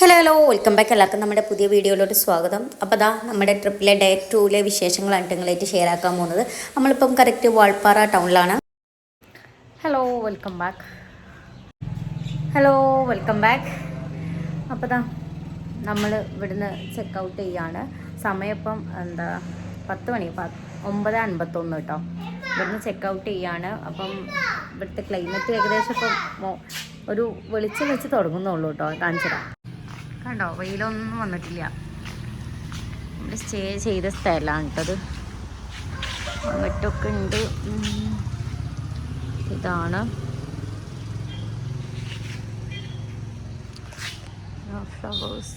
Hello hello welcome back എല്ലാവർക്കും നമ്മുടെ പുതിയ വീഡിയോയിലോട്ട് സ്വാഗതം. അപ്പോൾ അതാ നമ്മുടെ ട്രിപ്പിലെ ഡേ ടൂവിലെ വിശേഷങ്ങളാണ് നിങ്ങളായിട്ട് ഷെയർ ആക്കാൻ പോകുന്നത്. നമ്മളിപ്പം correct Valparai ടൗണിലാണ് hello welcome back hello welcome back അപ്പോൾ ദാ നമ്മൾ ഇവിടുന്ന് ചെക്ക് ഔട്ട് ചെയ്യാണ്. സമയം ഇപ്പം എന്താ പത്ത് മണി ഒമ്പത് അൻപത്തൊന്ന് കേട്ടോ ഇവിടുന്ന് ചെക്ക് ഔട്ട് ചെയ്യാണ്. അപ്പം ഇവിടുത്തെ ക്ലൈമറ്റ് ഏകദേശം ഇപ്പം ഒരു വെളിച്ചം വെച്ച് തുടങ്ങുന്നുള്ളൂ കേട്ടോ കാണിച്ചതാ കണ്ടോ വെയിലൊന്നും വന്നിട്ടില്ല. നമ്മൾ സ്റ്റേ ചെയ്ത സ്ഥലമാണ് കേട്ടത് അങ്ങോട്ടൊക്കെ ഉണ്ട്. ഇതാണ്. ഫ്ലവേഴ്സ്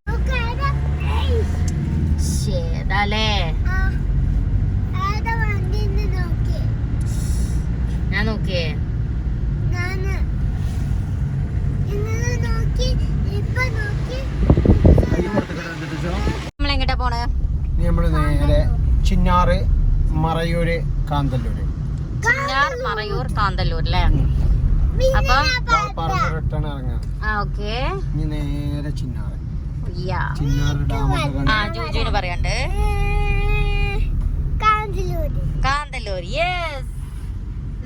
മറയൂര് കാന്തല്ലൂര്. ചിന്നാർ മറയൂർ കാന്തല്ലൂർ അല്ലേ അപ്പം? വാളപ്പാറ റിട്ടേൺ ഇറങ്ങാം. ആ ഓക്കെ. ഇനി നേരെ ചിന്നാറ്. യാ ചിന്നാറ് ഡാം ആ കണ്ട് ജൂജുവിന് പറയണ്ട്. Kanthalloor yes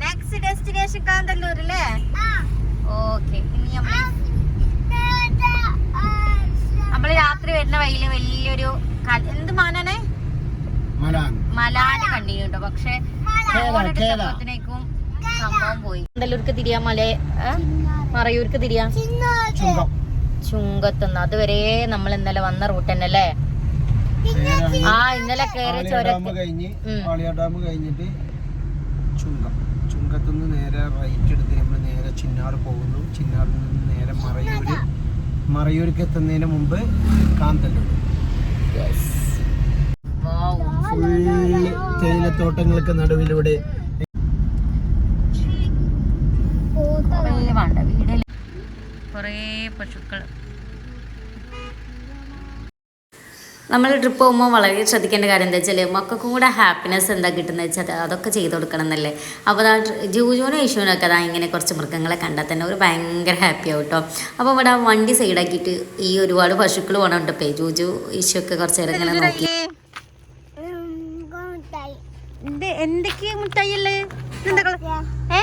next destination Kanthalloor അല്ലേ ഓക്കെ ഇനി നമ്മൾ നമ്മൾ രാത്രി വരുന്ന വഴിയിൽ വലിയൊരു എന്ത് മാനാണ്? മലാൻ. മലാന് കണ്ടിട്ടുണ്ടോ പക്ഷെ സംഭവത്തിനേക്കും സംഭവം പോയി. കണ്ടല്ലൂർക്ക് തിരിയാ മല? മറയൂർക്ക് തിരിയാ? ചുങ്കം. ചുങ്കത്തുനിന്ന് അതുവരെ നമ്മൾ ഇന്നലെ വന്ന റൂട്ട് തന്നെ അല്ലേ? ആ ഇന്നലെ കയറി ഡാം കഴിഞ്ഞിട്ട് ചുങ്കം. ചുങ്കത്തുനിന്ന് നേരെ റൈറ്റ് എടുത്ത് നമ്മൾ നേരെ ചിന്നാർ പോകുന്നു. ചിന്നാറിൽ നിന്ന് നേരെ മറയൂര്. മറയൂർക്ക് എത്തുന്നതിന് മുമ്പ് കാന്തല്ലൂർ. ഫുള്ള് തേയിലത്തോട്ടങ്ങൾക്ക് നടുവിലൂടെ കുറേ പശുക്കൾ നമ്മൾ ട്രിപ്പ് പോകുമ്പോൾ വളരെ ശ്രദ്ധിക്കേണ്ട കാര്യം എന്താ വെച്ചാൽ മക്കൾക്കും കൂടെ ഹാപ്പിനെസ് എന്താ കിട്ടുന്നത് വെച്ചാൽ അതൊക്കെ ചെയ്ത് കൊടുക്കണം എന്നല്ലേ. അപ്പോൾ ആ ജൂജുവിനും യേശുവിനൊക്കെ അതാ ഇങ്ങനെ കുറച്ച് മൃഗങ്ങളെ കണ്ടാൽ തന്നെ ഒരു ഭയങ്കര ഹാപ്പി ആവും കേട്ടോ അപ്പോൾ ഇവിടെ ആ വണ്ടി സൈഡാക്കിയിട്ട് ഈ ഒരുപാട് പശുക്കൾ പോകണമുണ്ടപ്പേ ജൂജു യേശുവൊക്കെ ഒക്കെ കുറച്ച് നേരം ഇങ്ങനെ നോക്കി. എന്തൊക്കെയാ മുട്ടായില്ലേ ഏ?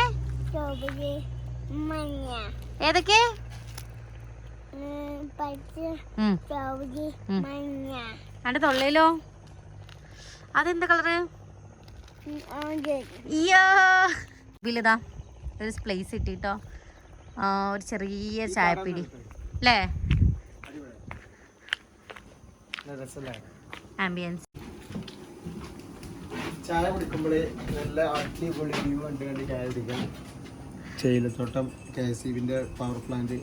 ഏതൊക്കെ. അന്റെ തൊള്ളയിലോ അതെന്താ കളറ്? വിലതാ ഒരു പ്ലേസ് ഇട്ടിട്ടോ. ഒരു ചെറിയ ചായപ്പിടി. അല്ലേ ആംബിയൻസ് ചായ കുടിക്കുമ്പോൾ നല്ല അടിപൊളി വ്യൂ കണ്ട് കണ്ട് ചായ കുടിക്കാം. തേയിലത്തോട്ടം കെ എസ് ഇവിന്റെ പവർ പ്ലാന്റ്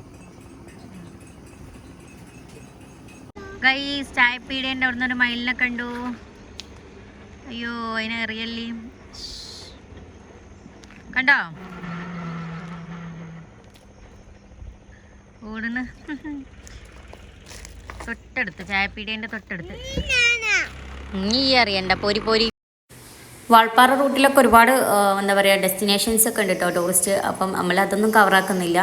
ഗൈസ് ചായപ്പീടേന്റെ അവിടുന്ന് ഒരു മയിലിനെ കണ്ടു. അയ്യോ അതിനെ റിയലി കണ്ടോ? ഓടുന്ന്. തൊട്ടടുത്ത് ചായപ്പീടേന്റെ തൊട്ടടുത്ത്. നീ അറിയണ്ട പൊരി പോരി. വാൾപ്പാറ റൂട്ടിലൊക്കെ ഒരുപാട് എന്താ പറയുക ഡെസ്റ്റിനേഷൻസ് ഒക്കെ ഉണ്ട് കേട്ടോ ടൂറിസ്റ്റ് അപ്പം നമ്മൾ അതൊന്നും കവറാക്കുന്നില്ല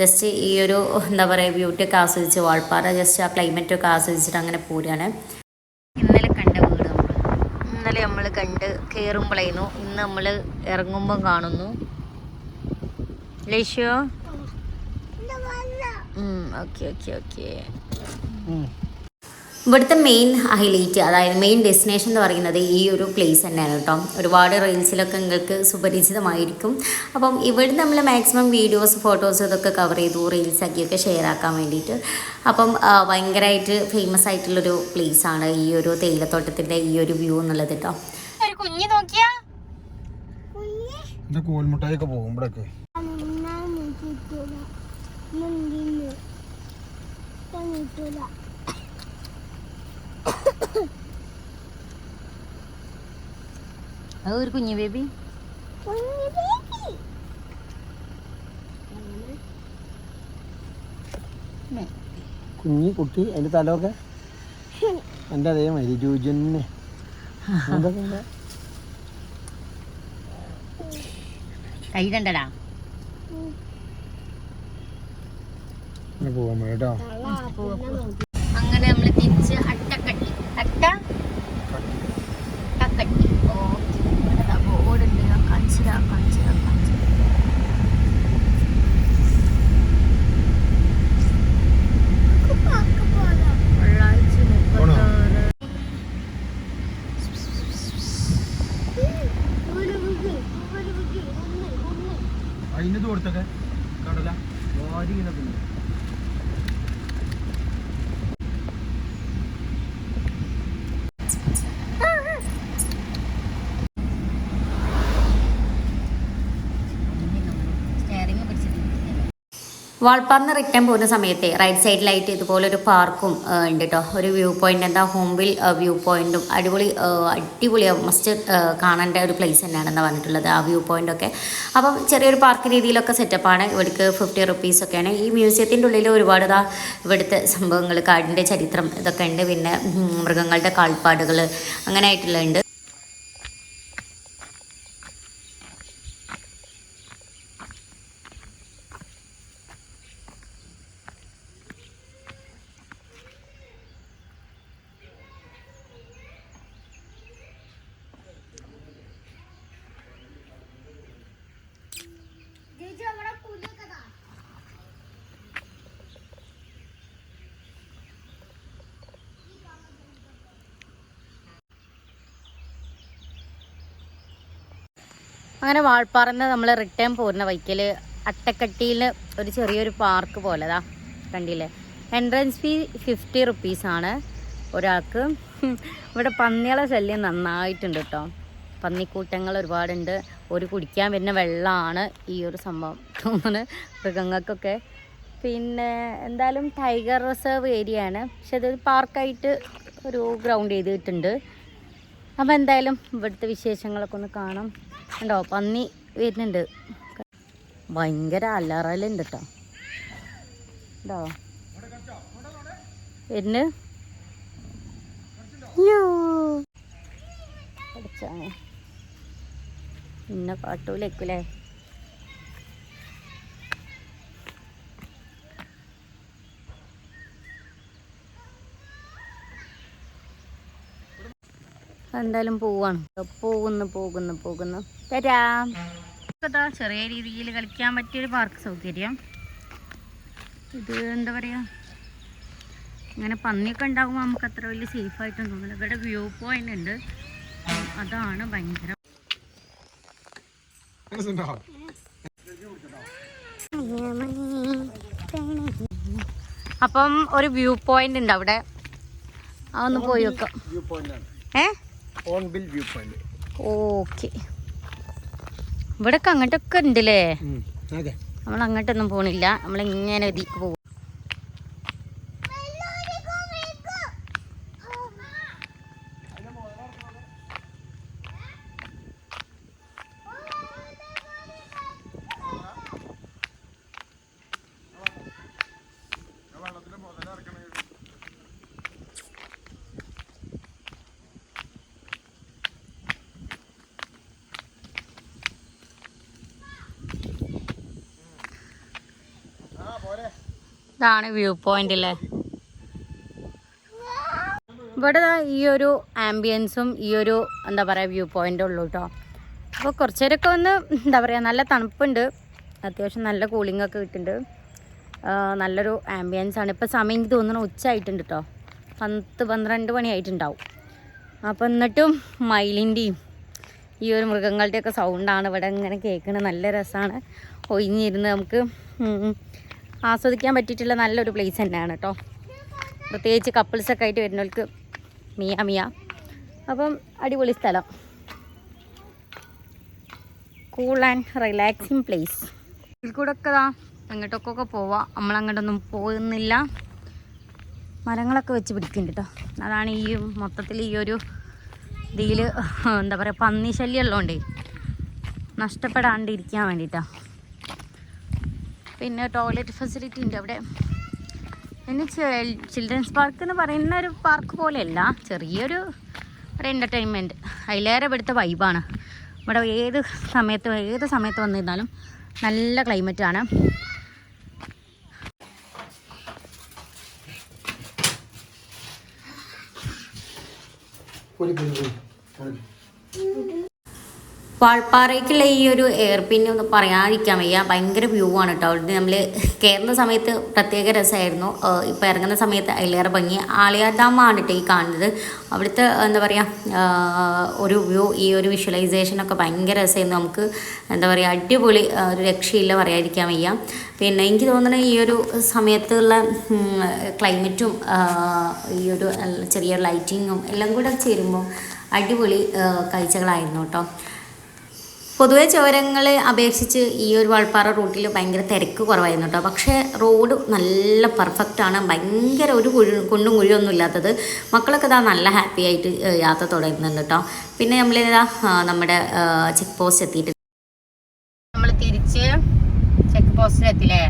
ജസ്റ്റ് ഈ ഒരു എന്താ പറയുക ബ്യൂട്ടി ഒക്കെ ആസ്വദിച്ച് വാൾപ്പാറ ജസ്റ്റ് ആ ക്ലൈമറ്റ് ഒക്കെ ആസ്വദിച്ചിട്ട് അങ്ങനെ പോരുകയാണ് ഇന്നലെ കണ്ട വീട് നമ്മൾ ഇന്നലെ നമ്മൾ കണ്ട് കയറുമ്പോഴായിരുന്നു ഇന്ന് നമ്മൾ ഇറങ്ങുമ്പം കാണുന്നു. ലേശോ ഓക്കെ ഓക്കെ ഓക്കെ. ഇവിടുത്തെ മെയിൻ ഹൈലൈറ്റ് അതായത് മെയിൻ ഡെസ്റ്റിനേഷൻ എന്ന് പറയുന്നത് ഈ ഒരു പ്ലേസ് തന്നെയാണ് കേട്ടോ. ഒരുപാട് റീൽസിലൊക്കെ നിങ്ങൾക്ക് സുപരിചിതമായിരിക്കും. അപ്പം ഇവിടെ നമ്മൾ മാക്സിമം വീഡിയോസ് ഫോട്ടോസ് ഇതൊക്കെ കവർ ചെയ്തു റീൽസ് ആക്കിയൊക്കെ ഷെയർ ആക്കാൻ വേണ്ടിയിട്ട്. അപ്പം ഭയങ്കരമായിട്ട് ഫേമസ് ആയിട്ടുള്ളൊരു പ്ലേസ് ആണ് ഈ ഒരു തേയിലത്തോട്ടത്തിന്റെ ഈ ഒരു വ്യൂ എന്നുള്ളത് കേട്ടോ. കുഞ്ഞു അത് ഒരു കുഞ്ഞു ബേബി. കുഞ്ഞി കുട്ടി അതിന്റെ തലമൊക്കെ ജൂജന്നെ ഉണ്ട്? കയ്യിലുണ്ടടാ ഇങ്ങനെ പോവാൻ കേട്ടോ. അങ്ങനെ നമ്മൾ തിരിച്ച് അട്ടക്കട്ടി. അട്ട? ബോർഡുണ്ട് な感じ。വാൾപ്പാറിന് റിട്ടേൺ പോകുന്ന സമയത്ത് റൈറ്റ് സൈഡിലായിട്ട് ഇതുപോലെ ഒരു പാർക്കും ഉണ്ട് കേട്ടോ ഒരു വ്യൂ പോയിന്റ് എന്താ ഹോംബിൽ വ്യൂ പോയിന്റും അടിപൊളി അടിപൊളി മസ്റ്റ് കാണേണ്ട ഒരു പ്ലേസ് തന്നെയാണെന്ന് പറഞ്ഞിട്ടുള്ളത് ആ വ്യൂ പോയിന്റ് ഒക്കെ. അപ്പം ചെറിയൊരു പാർക്ക് രീതിയിലൊക്കെ സെറ്റപ്പാണ് ഇവിടേക്ക് ഫിഫ്റ്റി റുപ്പീസ് ഒക്കെയാണ്. ഈ മ്യൂസിയത്തിന്റെ ഉള്ളിൽ ഒരുപാട് ഇതാ ഇവിടുത്തെ സംഭവങ്ങൾ കാടിന്റെ ചരിത്രം ഇതൊക്കെ ഉണ്ട്. പിന്നെ മൃഗങ്ങളുടെ കാൽപ്പാടുകൾ അങ്ങനെ ആയിട്ടുള്ള ഉണ്ട്. അങ്ങനെ വാൾപ്പാറന്ന് നമ്മൾ റിട്ടേൺ പോരുന്ന വൈക്കൽ അട്ടക്കട്ടിയിൽ ഒരു ചെറിയൊരു പാർക്ക് പോലെതാ കണ്ടില്ലേ? എൻട്രൻസ് ഫീ ഫിഫ്റ്റി റുപ്പീസാണ് ഒരാൾക്ക്. ഇവിടെ പന്നികളെ ശല്യം നന്നായിട്ടുണ്ട് കേട്ടോ പന്നിക്കൂട്ടങ്ങൾ ഒരുപാടുണ്ട്. ഒരു കുടിക്കാൻ വരുന്ന വെള്ളമാണ് ഈ ഒരു സംഭവം. തോന്നുന്നു മൃഗങ്ങൾക്കൊക്കെ. പിന്നെ എന്തായാലും ടൈഗർ റിസർവ് ഏരിയ ആണ്. പക്ഷെ അതൊരു പാർക്കായിട്ട് ഒരു ഗ്രൗണ്ട് ചെയ്തിട്ടുണ്ട്. അപ്പോൾ എന്തായാലും ഇവിടുത്തെ വിശേഷങ്ങളൊക്കെ ഒന്ന് കാണാം. ഉണ്ടോ? പന്നി വരുന്നുണ്ട്. ഭയങ്കര അലറലുണ്ട് കേട്ടോ ഉണ്ടോ? വരുന്നു. അയ്യോ. പഠിച്ചാനെ. പിന്നെ കാട്ടൂലേക്കൂലേ. എന്തായാലും പോവാണ്. പോകുന്നു പോകുന്നു പോകുന്നു. തരാം. ചെറിയ രീതിയിൽ കളിക്കാൻ പറ്റിയൊരു പാർക്ക് സൗകര്യം. ഇത് എന്താ പറയുക ഇങ്ങനെ പന്നിയൊക്കെ ഉണ്ടാകുമ്പോൾ നമുക്ക് അത്ര വലിയ സേഫ് ആയിട്ടൊന്നും തോന്നില്ല. ഇവിടെ വ്യൂ പോയിന്റ് ഉണ്ട്. അതാണ് ഭയങ്കര അപ്പം ഒരു വ്യൂ പോയിന്റ് ഉണ്ട് അവിടെ. അതൊന്ന് പോയി വെക്കാം വ്യൂ ആണ് വ്യൂ പോയിന്റ് ഓക്കെ ഇവിടൊക്കെ അങ്ങോട്ടൊക്കെ ഉണ്ടല്ലേ? നമ്മൾ അങ്ങോട്ടൊന്നും പോണില്ല. നമ്മൾ ഇങ്ങനെ ഇതിക്ക് പോകും ഇതാണ് വ്യൂ പോയിന്റ് അല്ലേ ഇവിടെ ഈ ഒരു ആംബിയൻസും ഈ ഒരു എന്താ പറയുക വ്യൂ പോയിന്റും ഉള്ളൂ കേട്ടോ അപ്പോൾ കുറച്ച് നേരമൊക്കെ ഒന്ന് എന്താ പറയുക നല്ല തണുപ്പുണ്ട്. അത്യാവശ്യം നല്ല കൂളിംഗ് ഒക്കെ കിട്ടുന്നുണ്ട് നല്ലൊരു ആംബിയൻസ് ആണ്. ഇപ്പോൾ സമയം എനിക്ക് തോന്നുന്നു ഉച്ച ആയിട്ടുണ്ട് കേട്ടോ പത്ത് പന്ത്രണ്ട് മണി ആയിട്ടുണ്ടാവും. അപ്പോൾ എന്നിട്ടും മയിലിന്റെയും ഈ ഒരു മൃഗങ്ങളുടെയൊക്കെ സൗണ്ടാണ് ഇവിടെ ഇങ്ങനെ കേൾക്കുന്നത് നല്ല രസമാണ് ഒഴിഞ്ഞിരുന്ന് നമുക്ക് ആസ്വദിക്കാൻ പറ്റിയിട്ടുള്ള നല്ലൊരു പ്ലേസ് തന്നെയാണ് കേട്ടോ പ്രത്യേകിച്ച് കപ്പിൾസൊക്കെ ആയിട്ട് വരുന്നവർക്ക് മിയ മിയ. അപ്പം അടിപൊളി സ്ഥലം. കൂൾ ആൻഡ് റിലാക്സിങ് പ്ലേസ് ഇതിൽ കൂടെ ഒക്കെ ഇതാ എങ്ങോട്ടൊക്കെ പോവാം. നമ്മളങ്ങോട്ടൊന്നും പോകുന്നില്ല. മരങ്ങളൊക്കെ വെച്ച് പിടിക്കുന്നുണ്ട് കേട്ടോ അതാണ് ഈ മൊത്തത്തിൽ ഈ ഒരു ഇതിൽ എന്താ പറയുക പന്നി ശല്യം ഉള്ളതുകൊണ്ടേ നഷ്ടപ്പെടാണ്ടിരിക്കാൻ വേണ്ടിയിട്ടാണ് പിന്നെ ടോയ്ലറ്റ് ഫെസിലിറ്റി ഉണ്ട് അവിടെ. പിന്നെ ചിൽഡ്രൻസ് പാർക്ക് എന്ന് പറയുന്ന ഒരു പാർക്ക് പോലെയല്ല ചെറിയൊരു ഒരു എന്റർടൈൻമെന്റ് അതിലേറെ ഇവിടുത്തെ വൈബാണ് ഇവിടെ ഏത് സമയത്ത് ഏത് സമയത്ത് വന്നിരുന്നാലും നല്ല ക്ലൈമറ്റാണ് വാൾപ്പാറയ്ക്കുള്ള ഈ ഒരു എയർപിന്നെ ഒന്ന് പറയാതിരിക്കാൻ വയ്യ. ഭയങ്കര വ്യൂ ആണ് കേട്ടോ അവിടെ നമ്മൾ കയറുന്ന സമയത്ത് പ്രത്യേക രസമായിരുന്നു ഇപ്പോൾ ഇറങ്ങുന്ന സമയത്ത് അതിലേറെ ഭംഗി. ആളിയാർ ഡാമാണ് കേട്ടോ ഈ കാണുന്നത്. അവിടുത്തെ എന്താ പറയുക ഒരു വ്യൂ ഈ ഒരു വിഷ്വലൈസേഷനൊക്കെ ഭയങ്കര രസമായിരുന്നു നമുക്ക് എന്താ പറയുക അടിപൊളി ഒരു രക്ഷയില്ല പറയാതിരിക്കാൻ വയ്യ. പിന്നെ എനിക്ക് തോന്നുന്നത് ഈ ഒരു സമയത്തുള്ള ക്ലൈമറ്റും ഈ ഒരു ചെറിയ ലൈറ്റിങ്ങും എല്ലാം കൂടെ ചേരുമ്പോൾ അടിപൊളി കാഴ്ചകളായിരുന്നു കേട്ടോ പൊതുവെ ചുരങ്ങളെ അപേക്ഷിച്ച് ഈ ഒരു വാൾപ്പാറ റൂട്ടിൽ ഭയങ്കര തിരക്ക് കുറവായിരുന്നു കേട്ടോ. പക്ഷേ റോഡ് നല്ല പെർഫെക്റ്റ് ആണ്. ഭയങ്കര ഒരു കുഴി കുണ്ടും കുഴിയൊന്നും ഇല്ലാത്തത്. മക്കളൊക്കെ ഇതാ നല്ല ഹാപ്പി ആയിട്ട് യാത്ര തുടരുന്നുണ്ട് കേട്ടോ. പിന്നെ നമ്മൾ ഇതാ നമ്മുടെ ചെക്ക് പോസ്റ്റ് എത്തിയിട്ട് നമ്മൾ തിരിച്ച് ചെക്ക് പോസ്റ്റിൽ എത്തില്ലേ?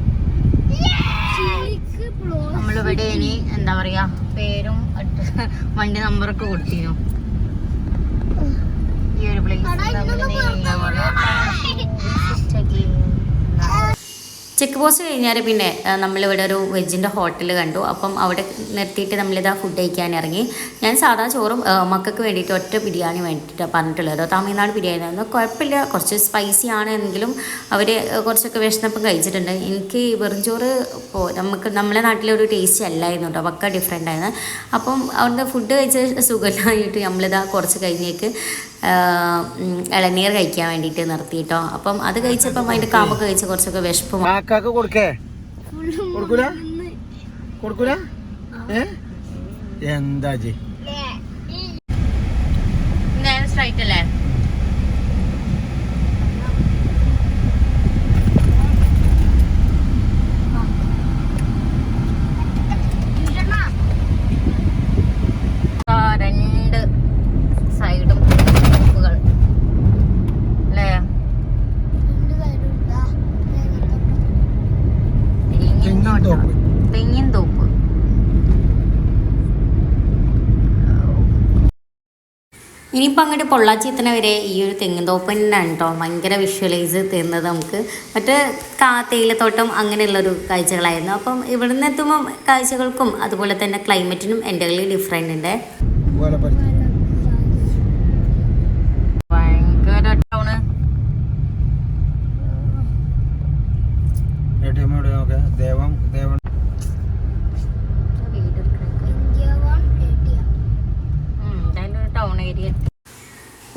നമ്മളിവിടെ ഇനി എന്താ പറയാ പേരും വണ്ടി നമ്പറൊക്കെ കൊടുത്തിരുന്നു. ഈ ഒരു പ്ലേസ് ചെക്ക് പോസ്റ്റ് കഴിഞ്ഞാൽ പിന്നെ നമ്മളിവിടെ ഒരു വെജിന്റെ ഹോട്ടൽ കണ്ടു. അപ്പം അവിടെ നിർത്തിയിട്ട് നമ്മളിതാ ഫുഡ് കഴിക്കാൻ ഇറങ്ങി. ഞാൻ സാധാ ചോറും മക്കൾക്ക് വേണ്ടിയിട്ട് ഒറ്റ ബിരിയാണി വേണ്ടിയിട്ട് പറഞ്ഞിട്ടുള്ളത് തമിഴ്നാട് ബിരിയാണി ആയിരുന്നു. കുഴപ്പമില്ല. കുറച്ച് സ്പൈസി ആണ് എങ്കിലും അവർ കുറച്ചൊക്കെ വിശന്നപ്പം കഴിച്ചിട്ടുണ്ട്. എനിക്ക് വെറും ചോറ് പോ നമുക്ക് നമ്മളെ നാട്ടിലൊരു ടേസ്റ്റ് അല്ലായിരുന്നു കേട്ടോ. പക്ക ഡിഫറെന്റ് ആയിരുന്നു. അപ്പം അവിടുത്തെ ഫുഡ് കഴിച്ച സുഖമില്ലായിട്ട് നമ്മളിതാ കുറച്ച് കഴിഞ്ഞേക്ക് ഇളനീർ കഴിക്കാൻ വേണ്ടിയിട്ട് നിർത്തിയിട്ടോ. അപ്പം അത് കഴിച്ചപ്പം അതിന്റെ കാമ്പൊക്കെ കഴിച്ച കുറച്ചൊക്കെ വിശപ്പ് മാറി. കൊടുക്കേ? കൊടുക്കൂല? കൊടുക്കൂല? ഏ? എന്താ ജി നേരെ സ്ട്രൈറ്റ് അല്ലേ ആ, രണ്ട് സൈഡും തോപ്പുകൾ അല്ലേ തെങ്ങിൻ തെങ്ങിൻ തോട്ടം. തോപ്പ്. തെങ്ങിൻ തോപ്പ് ഇനിയിപ്പോൾ അങ്ങോട്ട് പൊള്ളാച്ചി എത്തണ വരെ ഈ ഒരു തെങ്ങിൻതോപ്പ് തന്നെയാണ് കേട്ടോ ഭയങ്കര വിഷ്വലൈസ് തരുന്നത് നമുക്ക്. മറ്റേ കാ തേയിലത്തോട്ടം അങ്ങനെയുള്ളൊരു കാഴ്ചകളായിരുന്നു. അപ്പം ഇവിടുന്ന് എത്തുമ്പം കാഴ്ചകൾക്കും അതുപോലെ തന്നെ ക്ലൈമറ്റിനും എന്റെ ഡിഫറെന്റ് ഉണ്ട്.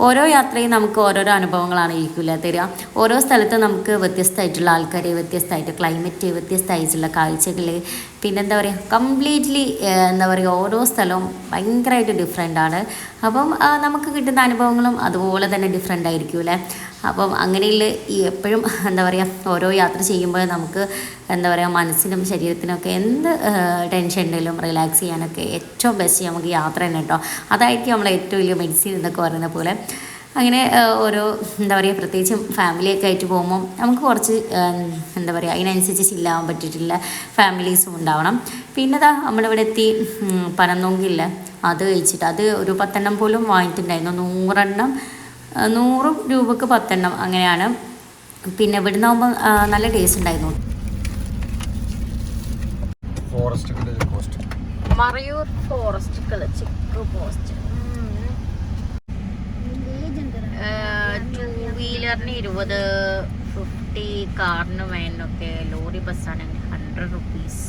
ഓരോ യാത്രയും നമുക്ക് ഓരോരോ അനുഭവങ്ങളാണ് ഇരിക്കില്ല തരിക. ഓരോ സ്ഥലത്ത് നമുക്ക് വ്യത്യസ്തമായിട്ടുള്ള ആൾക്കാർ വ്യത്യസ്തമായിട്ട് ക്ലൈമറ്റ് വ്യത്യസ്തമായിട്ടുള്ള കാഴ്ചകൾ പിന്നെന്താ പറയുക കംപ്ലീറ്റ്ലി എന്താ പറയുക ഓരോ സ്ഥലവും ഭയങ്കരമായിട്ട് ഡിഫറെന്റ് ആണ്. അപ്പം നമുക്ക് കിട്ടുന്ന അനുഭവങ്ങളും അതുപോലെ തന്നെ ഡിഫറെന്റ് ആയിരിക്കും അല്ലേ? അപ്പം അങ്ങനെയുള്ള ഈ എപ്പോഴും എന്താ പറയുക ഓരോ യാത്ര ചെയ്യുമ്പോൾ നമുക്ക് എന്താ പറയുക മനസ്സിനും ശരീരത്തിനൊക്കെ എന്ത് ടെൻഷൻ ഉണ്ടെങ്കിലും റിലാക്സ് ചെയ്യാനൊക്കെ ഏറ്റവും ബെസ്റ്റ് നമുക്ക് യാത്ര തന്നെ കേട്ടോ അതായിരിക്കും നമ്മൾ ഏറ്റവും വലിയ മെഡിസിൻ എന്നൊക്കെ പറയുന്ന പോലെ. അങ്ങനെ ഓരോ എന്താ പറയുക പ്രത്യേകിച്ചും ഫാമിലിയൊക്കെ ആയിട്ട് പോകുമ്പോൾ നമുക്ക് കുറച്ച് എന്താ പറയുക അതിനനുസരിച്ച് ചില്ലാവാൻ പറ്റിയിട്ടില്ല ഫാമിലീസും ഉണ്ടാവണം. പിന്നെ ദാ നമ്മളിവിടെ എത്തി ഉം, അത് കഴിച്ചിട്ട് അത് ഒരു പത്തെണ്ണം പോലും വാങ്ങിയിട്ടുണ്ടായിരുന്നു. നൂറെണ്ണം നൂറ് രൂപക്ക് പത്തെണ്ണം അങ്ങനെയാണ്. പിന്നെ ഇവിടുന്ന് ആകുമ്പോൾ നല്ല ടേസ്റ്റ് ഉണ്ടായിരുന്നു. Marayoor forest check post two വീലറിന് ഇരുപത് ഫിഫ്റ്റി കാറിന് വേനൊക്കെ lorry ബസ്സാണെങ്കിൽ hundred rupees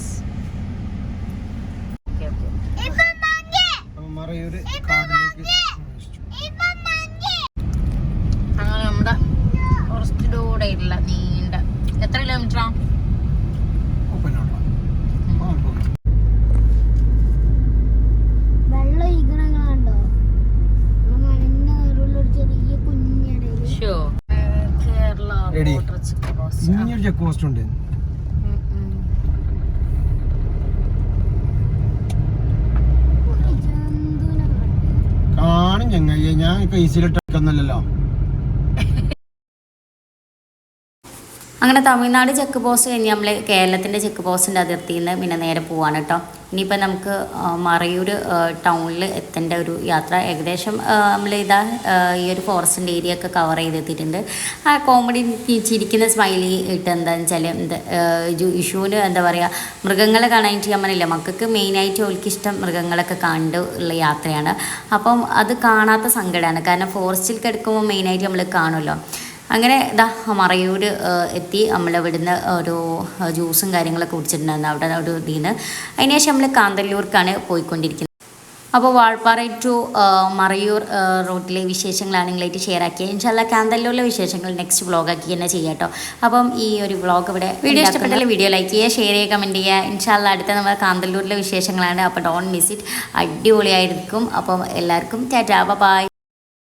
okay okay. Marayoor ഉണ്ട്. കണ്ടു കാണും ഞങ്ങൾ ഞാൻ കേസിലിട്ടൊന്നല്ലോ അങ്ങനെ തമിഴ്നാട് ചെക്ക് പോസ്റ്റ് കഴിഞ്ഞ് നമ്മൾ കേരളത്തിന്റെ ചെക്ക് പോസ്റ്റിന്റെ അതിർത്തിയിൽ നിന്ന് പിന്നെ നേരെ പോവാണ് കേട്ടോ. ഇനിയിപ്പോൾ നമുക്ക് മറയൂർ ടൗണിൽ എത്തേണ്ട ഒരു യാത്ര ഏകദേശം നമ്മൾ ഇതാ ഈ ഒരു ഫോറസ്റ്റിന്റെ ഏരിയ ഒക്കെ കവർ ചെയ്തെത്തിയിട്ടുണ്ട്. ആ കോമഡി ചിരിക്കുന്ന സ്മൈലി ഇട്ട് എന്താണെന്ന് വെച്ചാൽ എന്താ ഇഷുവിന് എന്താ പറയുക മൃഗങ്ങളെ കാണാനായിട്ട് ചെയ്യാൻ പറ്റില്ല മക്കൾക്ക് മെയിനായിട്ട് ഓൾക്ക് ഇഷ്ടം മൃഗങ്ങളൊക്കെ കണ്ട് ഉള്ള യാത്രയാണ്. അപ്പം അത് കാണാത്ത സങ്കടമാണ് കാരണം ഫോറസ്റ്റിൽ കിടക്കുമ്പോൾ മെയിനായിട്ട് നമ്മൾ കാണുമല്ലോ അങ്ങനെ ഇതാ മറയൂർ എത്തി. നമ്മൾ ഇവിടുന്ന് ഒരു ജ്യൂസും കാര്യങ്ങളൊക്കെ കുടിച്ചിട്ടുണ്ടായിരുന്നു. അവിടെ ഒരു ഇതിന് അതിനുശേഷം നമ്മൾ കാന്തല്ലൂർക്കാണ് പോയിക്കൊണ്ടിരിക്കുന്നത്. അപ്പോൾ വാൾപ്പാറ ടു മറയൂർ റോട്ടിലെ റൂട്ടിലെ വിശേഷങ്ങളാണ് നിങ്ങളായിട്ട് ഷെയർ ആക്കിയത് ഇൻഷാല്ല കാന്തല്ലൂരിലെ വിശേഷങ്ങൾ നെക്സ്റ്റ് വ്ളോഗാക്കി തന്നെ ചെയ്യാം കേട്ടോ അപ്പം ഈ ഒരു വ്ളോഗ് ഇവിടെ വീഡിയോ ഇഷ്ടപ്പെട്ടാൽ വീഡിയോ ലൈക്ക് ചെയ്യുക ഷെയർ ചെയ്യുക കമന്റ് ചെയ്യുക. ഇൻഷാല്ല അടുത്ത നമ്മൾ കാന്തല്ലൂരിലെ വിശേഷങ്ങളാണ്. അപ്പോൾ ഡോൺ മിസ് ഇറ്റ് അടിപൊളിയായിരിക്കും. അപ്പം എല്ലാവർക്കും ടാറ്റാ ബൈ